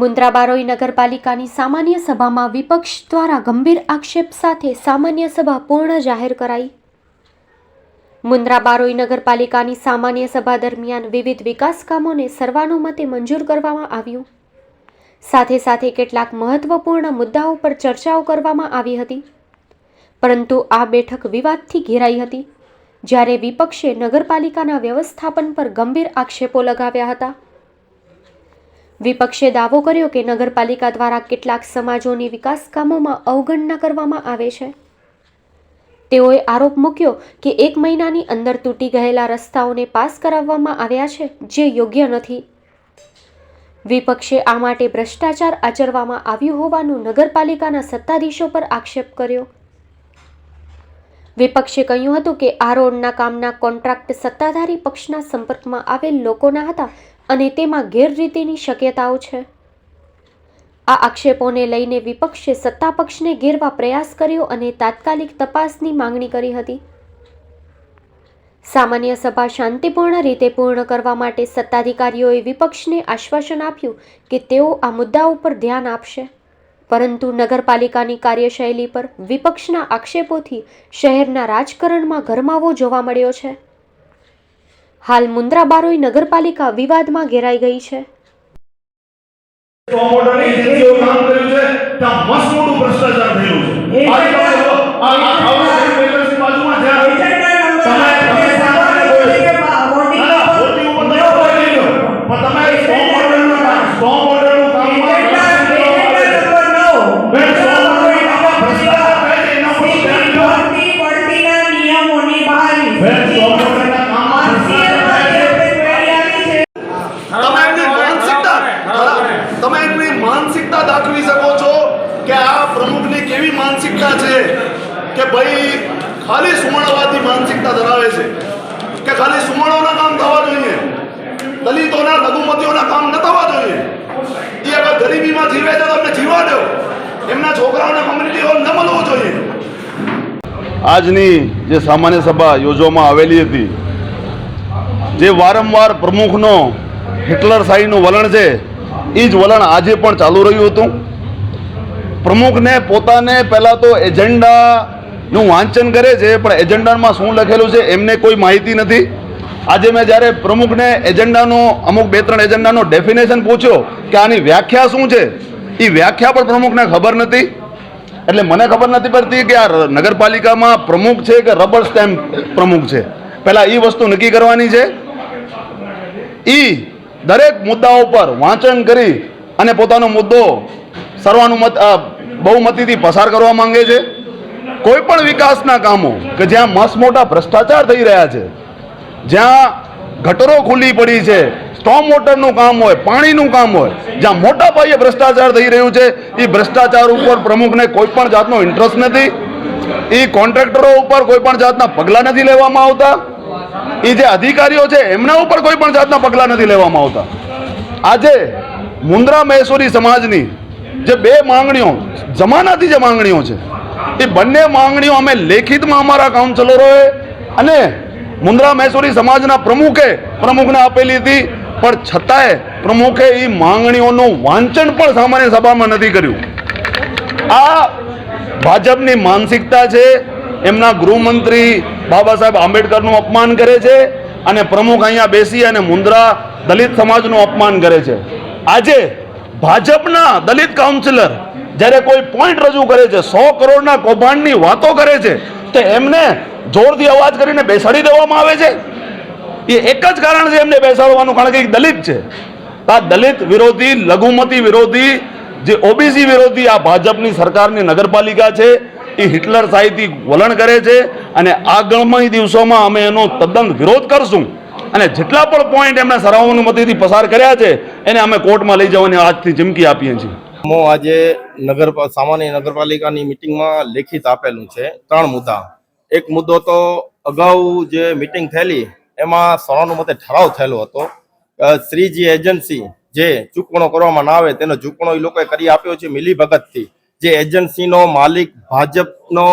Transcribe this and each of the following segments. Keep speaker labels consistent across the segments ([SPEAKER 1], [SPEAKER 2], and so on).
[SPEAKER 1] મુન્દ્રા બારોઈ નગરપાલિકાની સામાન્ય સભામાં વિપક્ષ દ્વારા ગંભીર આક્ષેપ સાથે સામાન્ય સભા પૂર્ણ જાહેર કરાઈ. મુન્દ્રા બારોઈ નગરપાલિકાની સામાન્ય સભા દરમિયાન વિવિધ વિકાસ કામોને સર્વાનુમતે મંજૂર કરવામાં આવ્યું. સાથે સાથે કેટલાક મહત્વપૂર્ણ મુદ્દાઓ પર ચર્ચાઓ કરવામાં આવી હતી. પરંતુ આ બેઠક વિવાદથી ઘેરાઈ હતી. જ્યારે વિપક્ષે નગરપાલિકાના વ્યવસ્થાપન પર ગંભીર આક્ષેપો લગાવ્યા હતા. વિપક્ષે દાવો કર્યો કે નગરપાલિકા દ્વારા કેટલાક સમાજોની વિકાસ કામોમાં અવગણના કરવામાં આવે છે. તેઓએ આરોપ મૂક્યો કે એક મહિનાની અંદર તૂટી ગયેલા રસ્તાઓને પાસ કરાવવામાં આવ્યા છે, જે યોગ્ય નથી. વિપક્ષે આ માટે ભ્રષ્ટાચાર આચરવામાં આવ્યું હોવાનું નગરપાલિકાના સત્તાધીશો પર આક્ષેપ કર્યો. વિપક્ષે કહ્યું હતું કે આ રોડના કામના કોન્ટ્રાક્ટ સત્તાધારી પક્ષના સંપર્કમાં આવેલ લોકોના હતા અને તેમાં ગેરરીતિની શક્યતાઓ છે. આ આક્ષેપોને લઈને વિપક્ષે સત્તા પક્ષને ઘેરવા પ્રયાસ કર્યો અને તાત્કાલિક તપાસની માંગણી કરી હતી. સામાન્ય સભા શાંતિપૂર્ણ રીતે પૂર્ણ કરવા માટે સત્તાધિકારીઓએ વિપક્ષને આશ્વાસન આપ્યું કે તેઓ આ મુદ્દાઓ પર ધ્યાન આપશે. પરંતુ નગરપાલિકાની કાર્યશૈલી પર વિપક્ષના આક્ષેપોથી શહેરના રાજકારણમાં ગરમાવો જોવા મળ્યો છે. હાલ મુન્દ્રા બારોઈ નગરપાલિકા વિવાદમાં ઘેરાઈ ગઈ છે.
[SPEAKER 2] ભ્રષ્ટાચાર થયેલું છે. જીવા દો. એમના છોકરાઓને કમ્યુનિટી ન મળવો જોઈએ.
[SPEAKER 3] આજની જે સામાન્ય સભા યોજવામાં આવેલી હતી, જે વારંવાર પ્રમુખનો હિટલર શાહીનું વલણ છે એ જ વલણ આજે પણ ચાલુ રહ્યું હતું. પ્રમુખને પોતાને પહેલાં તો એજન્ડાનું વાંચન કરે છે, પણ એજન્ડામાં શું લખેલું છે, એમને કોઈ માહિતી નથી. આજે મેં જ્યારે પ્રમુખને એજન્ડાનો, અમુક બે ત્રણ એજન્ડાનો ડેફિનેશન પૂછ્યો કે આની વ્યાખ્યા શું છે એ વ્યાખ્યા પણ પ્રમુખને ખબર નથી. એટલે મને ખબર નથી પડતી કે આ નગરપાલિકામાં પ્રમુખ છે કે રબર સ્ટેમ્પ પ્રમુખ છે? પહેલાં એ વસ્તુ નક્કી કરવાની છે. એ દરેક મુદ્દાઓ પર વાંચન કરી અને પોતાનો મુદ્દો સર્વાનુમત બહુમતીથી પસાર કરવા માંગે છે. કોઈ પણ વિકાસના કામો કે જ્યાં મસ મોટા ભ્રષ્ટાચાર થઈ રહ્યા છે, જ્યાં ગટરો ખુલ્લી પડી છે સ્ટોમ વોટરનું કામ હોય, પાણીનું કામ હોય, જ્યાં મોટા પાયે ભ્રષ્ટાચાર થઈ રહ્યું છે એ ભ્રષ્ટાચાર ઉપર પ્રમુખને કોઈ પણ જાતનો ઇન્ટરેસ્ટ નથી. એ કોન્ટ્રાક્ટરો ઉપર કોઈ પણ જાતના પગલાં નથી લેવામાં આવતા. એ જે અધિકારીઓ છે, એમના ઉપર કોઈ પણ જાતના પગલાં નથી લેવામાં આવતા. આજે મુન્દ્રા મહેસૂરી સમાજની જે બે માંગણીઓ, જમાનાથી જે માંગણીઓ છે, એ બંને માંગણીઓ અમે લેખિતમાં અમારા કાઉન્સિલરોએ અને મુન્દ્રા મહેસૂરી સમાજના પ્રમુખે પ્રમુખને આપેલી હતી. પણ છતાંય પ્રમુખે એ માંગણીઓનું વાંચન પણ સામાન્ય સભામાં નથી કર્યું. આ ભાજપની માનસિકતા છે, એમના ગૃહમંત્રી બાબા સાહેબ આંબેડકરનું અપમાન કરે છે, અને પ્રમુખ અહીંયા બેસી અને મુન્દ્રા દલિત સમાજનું અપમાન કરે છે. આજે ભાજપના દલિત કાઉન્સિલર જ્યારે કોઈ પોઈન્ટ રજૂ કરે છે, સો કરોડના કૌભાંડની વાતો કરે છે, તો એમને જોરથી અવાજ કરીને બેસાડી દેવામાં આવે છે. એ એક જ કારણ છે એમને બેસાડવાનું, કારણ કે દલિત છે. આ દલિત વિરોધી, લઘુમતી વિરોધી, જે ઓબીસી વિરોધી આ ભાજપની સરકારની નગરપાલિકા છે, એ હિટલર સાહિત્ય વલણ કરે છે અને આગળમાં દિવસોમાં અમે એનો તદ્દન વિરોધ કરશું. અને જેટલા પણ પોઈન્ટ એમણે સર્વાનુમતિથી પસાર કર્યા છે, એને અમે કોર્ટમાં લઈ જવાની આજથી ચીમકી આપીએ છીએ.
[SPEAKER 4] હું આજે નગર, સામાન્ય નગરપાલિકાની મિટિંગમાં લેખિત આપેલું છે ત્રણ મુદ્દા. એક મુદ્દો તો અગાઉ જે મિટિંગ થયેલી એમાં સર્વાનુમતે ઠરાવ થયેલો હતો. શ્રીજી એજન્સી જે ચૂકવણો કરવામાં ના આવે તેનો ચૂકવણો એ લોકોએ કરી આપ્યો છે મિલીભગતથી. જે એજન્સીનો માલિક ભાજપનો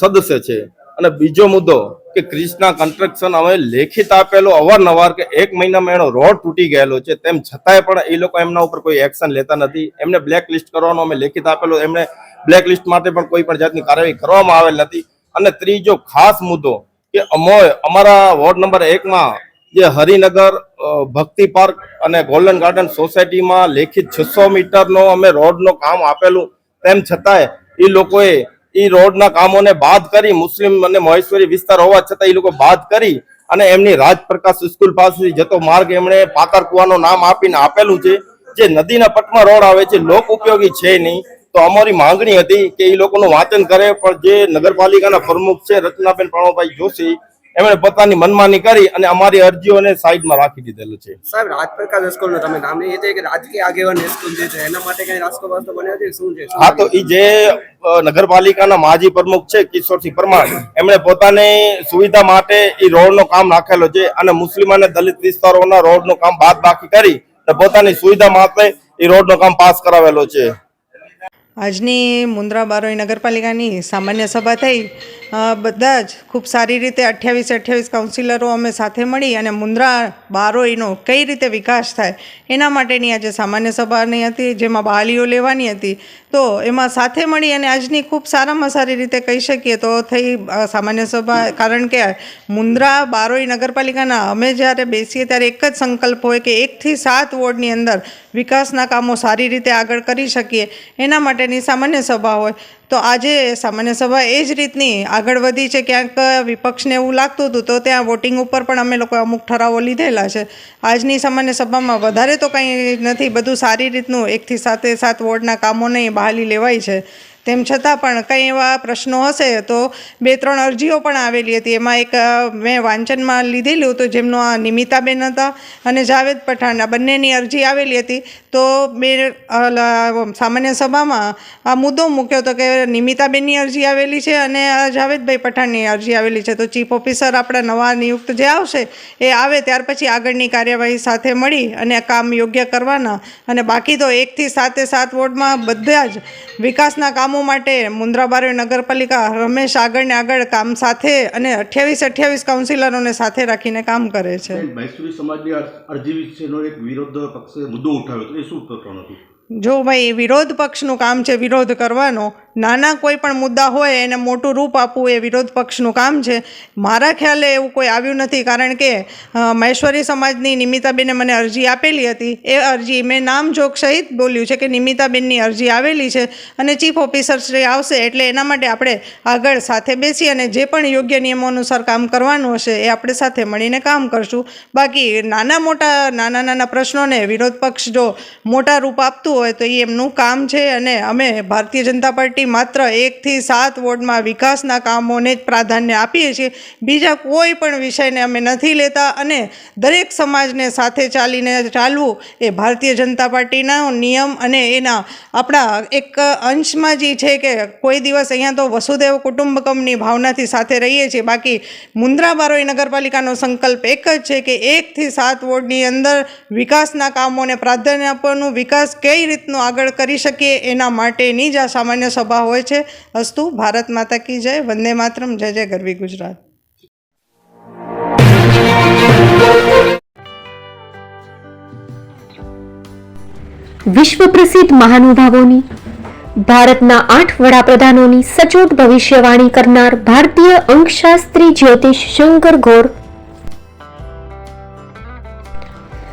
[SPEAKER 4] સદસ્ય છે. અને બીજો મુદ્દો કે ક્રિષ્ના કન્સ્ટ્રક્શન હવે લેખિત આપેલો અવારનવાર કે એક મહિનામાં એનો રોડ તૂટી ગયેલો છે તેમ છતાંય પણ એ લોકો એમના ઉપર કોઈ એક્શન લેતા નથી. એમને બ્લેક લિસ્ટ કરવાનો અમે લેખિત આપેલો, એમને બ્લેક લિસ્ટ માટે પણ કોઈ પણ જાતની કાર્યવાહી કરવામાં આવેલ નથી. અને ત્રીજો ખાસ મુદ્દો કે અમોય અમારા વોર્ડ નંબર એકમાં જે હરિનગર ભક્તિ પાર્ક અને ગોલ્ડન ગાર્ડન સોસાયટીમાં લેખિત છસો મીટરનો અમે રોડનો કામ આપેલું. તેમ છતાંય એ લોકોએ એ રોડના કામોને બાદ કરી મુસ્લિમ અને મહેશ્વરી વિસ્તાર હોવા છતાં એ લોકો બાદ કરી અને એમની રાજપ્રકાશ સ્કૂલ પાસેથી જતો માર્ગ એમણે પાતર કુવાનું નામ આપીને આપેલું છે. જે નદીના પટમાં રોડ આવે છે. લોક ઉપયોગી છે નહીં. તો અમારી માંગણી હતી કે એ લોકોનું વાંચન કરે પણ જે નગરપાલિકાના પ્રમુખ છે રચનાબેન પ્રણવભાઈ જોશી એમણે પોતાની મનમાની કરી અને અમારી અરજીઓને સાઈડમાં રાખી દીધેલું છે.
[SPEAKER 5] સાહેબ રાજપ્રકાશ હાઈસ્કૂલનું તમે નામ લઈએ છે કે રાજકીય આગેવાન હાઈસ્કૂલ જે છે એના માટે કઈ રાસ્તો વાસ્તો બન્યો છે? શું છે?
[SPEAKER 4] હા તો એ જે નગરપાલિકાના માજી પ્રમુખ છે કિશોરસિંહ પરમાર એમણે પોતાની સુવિધા માટે એ રોડનો કામ રાખેલો છે અને મુસ્લિમ અને દલિત વિસ્તારોના રોડનું કામ બાદ બાકી કરી પોતાની સુવિધા માટે એ રોડનો કામ પાસ કરાવેલો છે.
[SPEAKER 6] આજની મુન્દ્રા બારોઈ નગરપાલિકાની સામાન્ય સભા થઈ. બધા જ ખૂબ સારી રીતે અઠ્યાવીસ અઠ્યાવીસ કાઉન્સિલરો અમે સાથે મળી અને મુન્દ્રા બારોઈનો કઈ રીતે વિકાસ થાય એના માટેની આજે સામાન્ય સભાની હતી, જેમાં બહાલીઓ લેવાની હતી. તો એમાં સાથે મળી અને આજની ખૂબ સારામાં સારી રીતે કહી શકીએ તો થઈ સામાન્ય સભા. કારણ કે મુન્દ્રા બારોઈ નગરપાલિકાના અમે જ્યારે બેસીએ ત્યારે એક જ સંકલ્પ હોય કે એકથી સાત વોર્ડની અંદર વિકાસના કામો સારી રીતે આગળ કરી શકીએ. એના માટેની સામાન્ય સભા હોય. તો આજે સામાન્ય સભા એ જ રીતની આગળ વધી છે. ક્યાંક વિપક્ષને એવું લાગતું હતું તો ત્યાં વોટિંગ ઉપર પણ અમે લોકો અમુક ઠરાવો લીધેલા છે. આજની સામાન્ય સભામાં વધારે તો કંઈ નથી. બધું સારી રીતનું એકથી સાતે સાત વોર્ડના કામોને બહાલી લેવાય છે. તેમ છતાં પણ કંઈ એવા પ્રશ્નો હશે તો બે ત્રણ અરજીઓ પણ આવેલી હતી. એમાં એક મેં વાંચનમાં લીધેલું હતું, જેમનું આ નિમિતાબેન હતા અને જાવેદ પઠાણ આ બંનેની અરજી આવેલી હતી. તો બે સામાન્ય સભામાં આ મુદ્દો મૂક્યો હતો કે નિમિતાબેનની અરજી આવેલી છે અને આ જાવેદભાઈ પઠાણની અરજી આવેલી છે. તો ચીફ ઓફિસર આપણા નવા નિયુક્ત જે આવશે એ આવે ત્યાર પછી આગળની કાર્યવાહી સાથે મળી અને કામ યોગ્ય કરવાના. અને બાકી તો એકથી સાતે સાત વોર્ડમાં બધા જ વિકાસના કામો માટે મુન્દ્રાબારી નગરપાલિકા હંમેશ આગળ ને આગળ કામ સાથે અને અઠ્યાવીસ અઠ્યાવીસ કાઉન્સિલરોને સાથે રાખીને કામ કરે છે.
[SPEAKER 7] સમાજની અરજી વિશેનો એક વિરોધ પક્ષે મુદ્દો ઉઠાવ્યો શું પ્રકરણ હતું
[SPEAKER 6] જો ભાઈ વિરોધ પક્ષનું કામ છે વિરોધ કરવાનો નાના કોઈ પણ મુદ્દા હોય એને મોટું રૂપ આપવું એ વિરોધ પક્ષનું કામ છે. મારા ખ્યાલે એવું કોઈ આવ્યું નથી કારણ કે મહેશ્વરી સમાજની નિમિતાબેને મને અરજી આપેલી હતી. એ અરજી મેં નામ જોગ સહિત બોલ્યું છે કે નિમિતાબેનની અરજી આવેલી છે અને ચીફ ઓફિસર શ્રી આવશે એટલે એના માટે આપણે આગળ સાથે બેસી અને જે પણ યોગ્ય નિયમો અનુસાર કામ કરવાનું હશે એ આપણે સાથે મળીને કામ કરશું. બાકી નાના મોટા, નાના નાના પ્રશ્નોને વિરોધ પક્ષ જો મોટા રૂપ આપતું હોય તો એ એમનું કામ છે અને અમે ભારતીય જનતા પાર્ટી માત્ર એકથી સાત વોર્ડમાં વિકાસના કામોને જ પ્રાધાન્ય આપીએ છીએ. બીજા કોઈ પણ વિષયને અમે નથી લેતા અને દરેક સમાજને સાથે ચાલીને ચાલવું એ ભારતીય જનતા પાર્ટીના નિયમ અને એના આપણા એક અંશમાં જે છે કે કોઈ દિવસ અહીંયા તો વસુદેવ કુટુંબકમની ભાવનાથી સાથે રહીએ છીએ. બાકી મુન્દ્રા બારોઈ નગરપાલિકાનો સંકલ્પ એક જ છે કે એકથી સાત વોર્ડની અંદર વિકાસના કામોને પ્રાધાન્ય આપવાનું, વિકાસ કઈ રીતનું આગળ કરી શકીએ એના માટેની જ આ સામાન્ય સભા હોય છે. અસ્તુ, ભારત માતા કી જય, વંદે માતરમ, જય જય ગરવી ગુજરાત.
[SPEAKER 1] વિશ્વ પ્રસિદ્ધ મહાનુભાવોની, ભારતના આઠ વડાપ્રધાનોની સચોટ ભવિષ્યવાણી કરનાર ભારતીય અંકશાસ્ત્રી જ્યોતિષ શંકર ગોર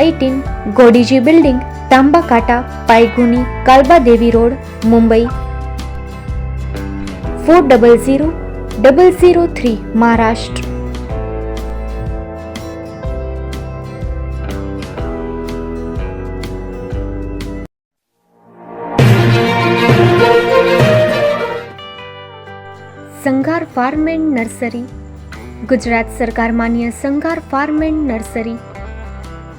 [SPEAKER 1] eighteen Godiji building Tambakata Pydhonie Kalba Devi road, Mumbai. Four double zero double zero three Maharashtra. Sanghar farm and nursery. Gujarat સરકાર માન્ય સંઘાર ફાર્મ એન્ડ નર્સરી.